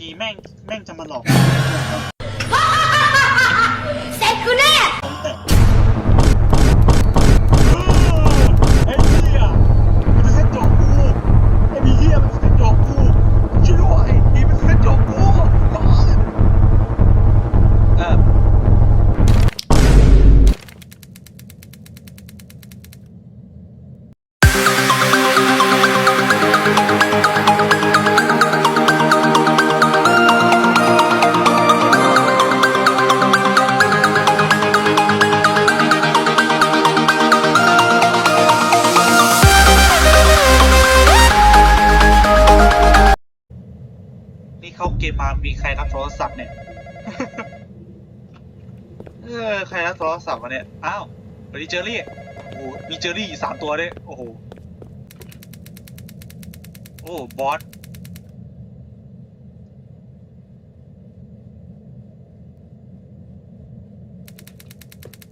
ผีแม่งแม่งจะมาหลอก มมามีใครรับโทรศัพท์เนี่ย เออใครรับโทรศัพท์วะเนี่ย อ้าวสวัสดีเจอรี่ โอ้โหมีเจอรี่สามตัวด้วย โอ้โห โอ้บอส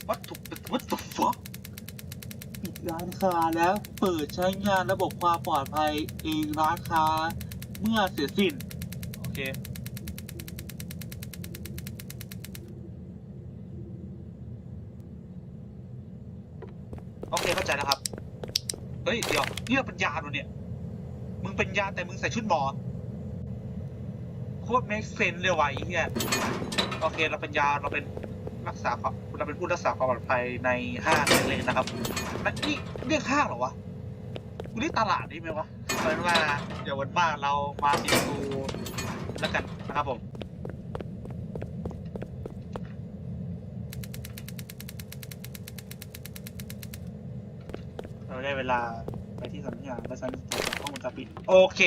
วัตถุ what the fuck ปิดร้านค้าแล้วเปิดใช้งานระบบความปลอดภัยเองร้านค้า เมื่อเสร็จสิ้น โอเค โอเค เข้าใจแล้วครับ เฮ้ยเดี๋ยวนี่เราเป็นยาเหรอเนี่ย มึงเป็นยาแต่มึงใส่ชุดหมอโคตร make sense เลยว่ะไอ้เหี้ยโอเคเราเป็นยาเราเป็นรักษาความเราเป็นผู้รักษาความปลอดภัยในห้างเล็กๆนะครับนั่นนี่เรียกห้างเหรอวะกูเรียกตลาดได้ไหมวะเป็นว่าเดี๋ยววันมากเรามาติดตูแล้วกันนะครับผม เราได้เวลาไปที่สำนักงานและชันตรวจสอบกล้องวงจรปิด โอเค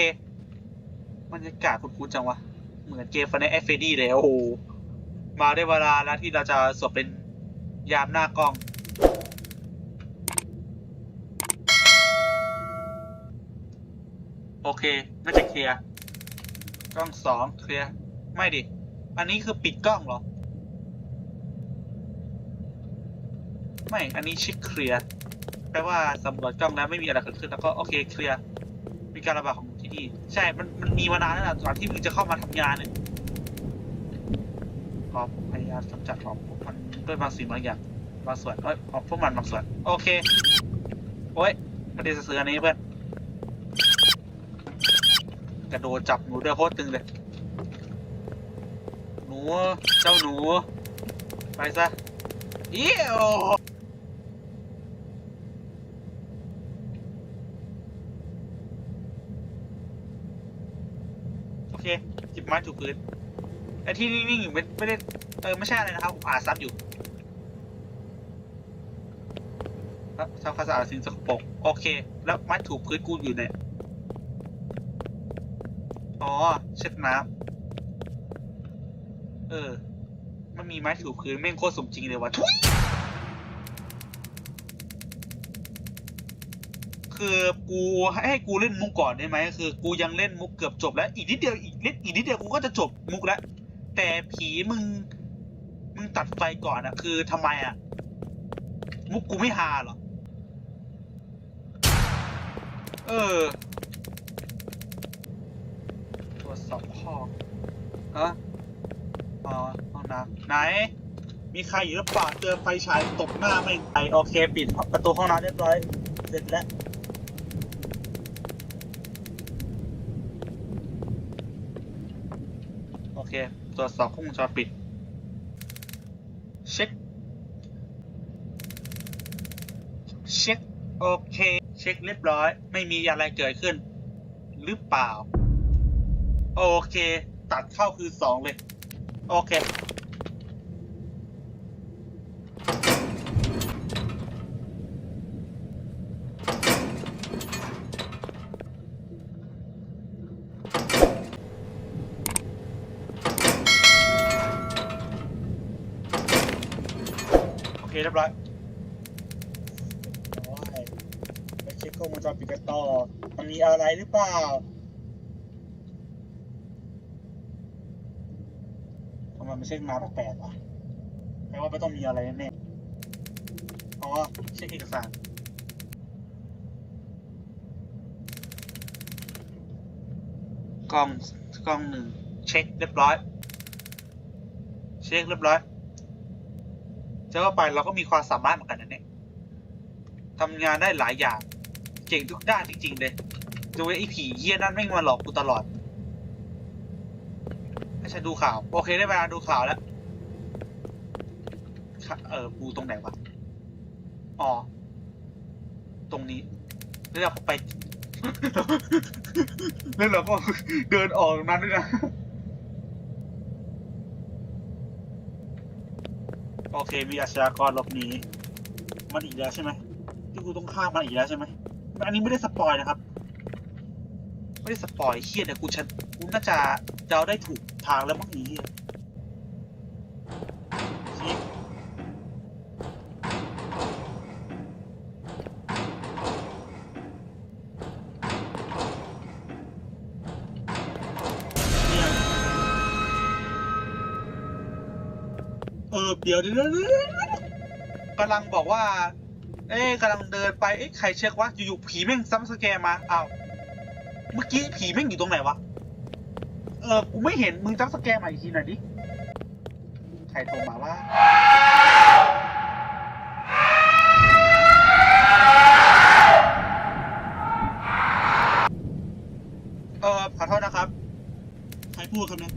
บรรยากาศคุ้นๆจังวะ เหมือนเกมฟันในเอฟเฟดีเลยโอ้โหมาได้เวลาแล้วที่เราจะสวมเป็นยามหน้ากล้อง โอเค น่าจะเคลียร์ กล้องสองเคลียร์ ไม่ดิ อันนี้คือปิดกล้องเหรอ ไม่ อันนี้ชิคเคลียร์ แปลว่าสำรวจกล้องแล้วไม่มีอะไรเกิดขึ้นแล้วก็โอเคเคลียร์มีการระบาดของที่นี่ใช่มันมันมีมานานแล้วนะตอนที่มึงจะเข้ามาทำงานเนี่ยขอพยายามกำจัดของพวกมันด้วยบางสิ่งบางอย่างบางส่วนเอ้ยของพวกมันบางส่วน โอเคโอ้ยไม่ได้ซื้ออันนี้เพื่อนกระโดดจับหนูเดือโคตรตึงเลยหนูเจ้าหนู ไปซะเอี้ยวโอเค จิบไม้ถูกพื้นไอ้ที่นิ่งๆอยู่ไม่ไม่ได้เออไม่ใช่อะไรนะครับอ่าซ้ำอยู่ทำความสะอาดสิ่งสกปรกโอเค แล้วไม้ถูพื้นกูอยู่เนี่ยอ๋อเช็ดน้ำเออ มันมีไม้ถูพื้นแม่งโคตรสมจริงเลยว่ะทุย คือกูให้กูเล่นมุกก่อนได้ไหมคือ กูยังเล่นมุกเกือบจบแล้ว อีกนิดเดียวอีกนิดอีกนิดเดียวกูก็จะจบมุกแล้วแต่ผีมึง มึงตัดไฟก่อนอะคือทำไมอะมุกกูไม่ฮาเหรอเออตรวจสอบห้องอะอ๋อห้องน้ำไหน มีใครอยู่หรือเปล่าเจอไฟฉายตกหน้าไม่ไปโอเค ปิดประตูห้องน้ำเรียบร้อย เสร็จแล้ว อเค ตรวจสอบกล้องวงจรปิด เช็ค เช็ค โอเค เช็คเรียบร้อย ไม่มีอะไรเกิดขึ้น หรือเปล่า โอเค ตัดเข้าคือสองเลย โอเค โอเคเรี ยบร้อยไปเช็คกล้องวงจรปิดกันต่อ มันมีอะไรหรือเปล่าทำไมไม่ใช่มาแปลกๆวะแปลว่าไม่ต้องมีอะไรแน่ๆอ๋อเช็คเอกสารกล้องกล้องหนึ่งเช็คเรียบร้อย เช็คเรียบร้อย จะว่าไปเราก็มีความสามารถเหมือนกันนะเนี่ยทำงานได้หลายอย่าง เก่งทุกด้านจริงๆเลยดูไอ้ผีเหี้ยนั่นไม่งมาหลอกกูตลอดให้ฉันดูข่าว โอเคได้เวลาดูข่าวแล้ว เออดูตรงไหนวะ อ๋อ ตรงนี้ แล้วเราก็ไป แล้วเราก็เดินออกตรงนั้นด้วยนะ โอเคมีอาชญากรหลบหนีมันอีกแล้วใช่ไหมที่กูต้องฆ่ามันอีกแล้วใช่ไหมอันนี้ไม่ได้สปอยนะครับ ไม่ได้สปอยเฮียเนี่ยกูฉันกูน่าจะเดาได้ถูกทางแล้วมั้งนี้ เออเดี๋ยวเดี๋ยวกำลังบอกว่า เอ๊ะกำลังเดินไปเอ๊ะใครเช็ควะอยู่ๆผีแม่งซ้ำสแกมาอ้าวเมื่อกี้ผีแม่งอยู่ตรงไหนวะเออกูไม่เห็นมึงจับสแกมาอีกทีหน่อยดิใครโทรมาว่าเออขอโทษนะครับ ใครพูดครับเนี่ย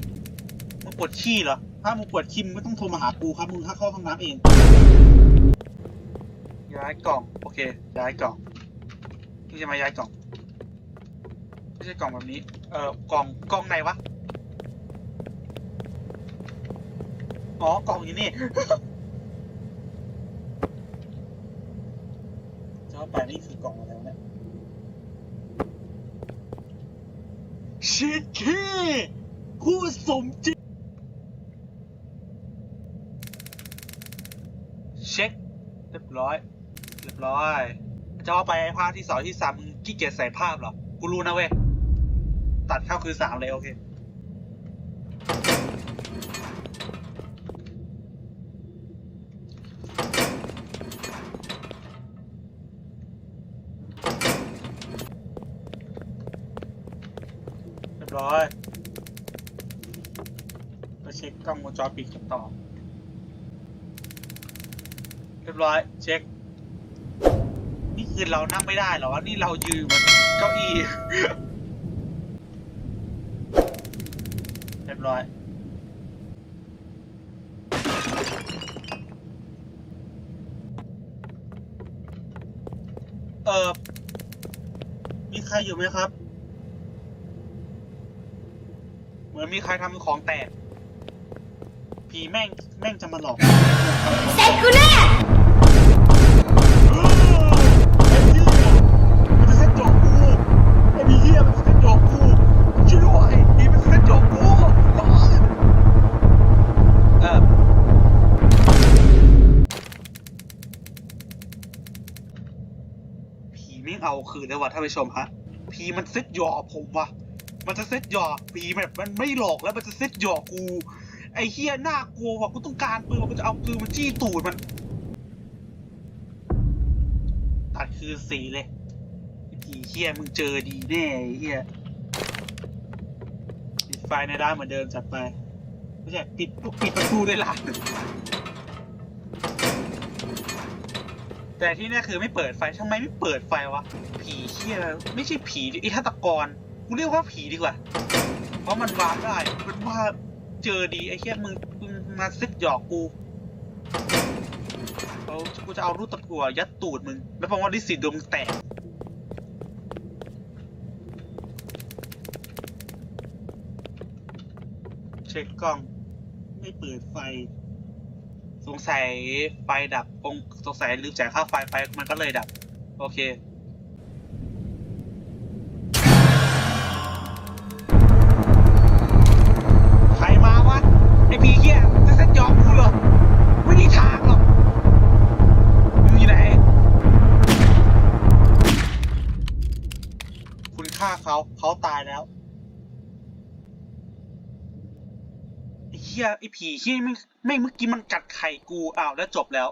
มึงปวดขี้เหรอ ถ้ามึงปวดขี้มึงไม่ต้องโทรมาหากูครับมึงถ้าเข้าห้องน้ำเอง ย้ายกล่อง โอเค ย้ายกล่องนี่จะมาย้ายกล่อง ไม่ใช่กล่องแบบนี้ เออกล่องกล่องไหนวะ อ๋อกล่องอยู่นี่จะว่าไปนี่คือกล่องอะไรวะเนี่ยชิคกี้คู่สมจริง เช็ค เรียบร้อย เรียบร้อย จะว่าไปภาคที่สองที่สามมึงขี้เกียจใส่ภาพหรอ กูรู้นะเว้ย ตัดเข้าคือสามเลยโอเคเรียบร้อยไปเช็คกล้องวงจรปิดกันต่อ เรียบร้อย เช็ค นี่คือเรานั่งไม่ได้เหรอวะนี่เรายืนบนเก้าอี้ เรียบร้อย เออมีใครอยู่ไหมครับ เหมือนมีใครทำของแตกผีแม่ง แม่งจะมาหลอก เสร็จกูแน่ เอาคืนแล้วว่ะท่านผู้ชมฮะผีมันเซ็ตหยอกผมวะมันจะเซ็ตหยอกผีแบบมันไม่หลอกแล้วมันจะเซ็ตหยอกกู ไอ้เฮียน่ากลัวว่ะกูต้องการปืนว่ะกูจะเอาปืนมาจี้ตูดมันตัดคือสีเลยไอ้ผีเฮียมึงเจอดีแน่ไอ้เฮียปิดไฟในร้านเหมือนเดิมจัดไปไม่ใช่ปิดปิดประตูในร้าน แต่ที่แน่คือไม่เปิดไฟทำไมไม่เปิดไฟวะ ผีเฮียไม่ใช่ผีไอ้ฆาตกรกูเรียกว่าผีดีกว่า เพราะมันวาร์ปได้มันว่าเจอดีไอ้เฮียมึงมึงมาซึกหยอกกูเอากูจะเอารูปตะกั่วยัดตูดมึง แล้วพอวันที่สิดวงแตกเช็คกล้อง ไม่เปิดไฟ สงสัยไฟดับคงสงสัยลืมจ่ายค่าไฟไฟมันก็เลยดับ โอเคใครมาวะไอพีเฮียจะเซ็ตยอมกูเหรอไม่มีทางหรอกมึงอยู่ไหนคุณฆ่าเขาเขาตายแล้ว ไอ้ เฮียไอผีเฮียไม่ไม่เมื่อกี้มันกัดไข่กูอ้าวแล้วจบแล้ว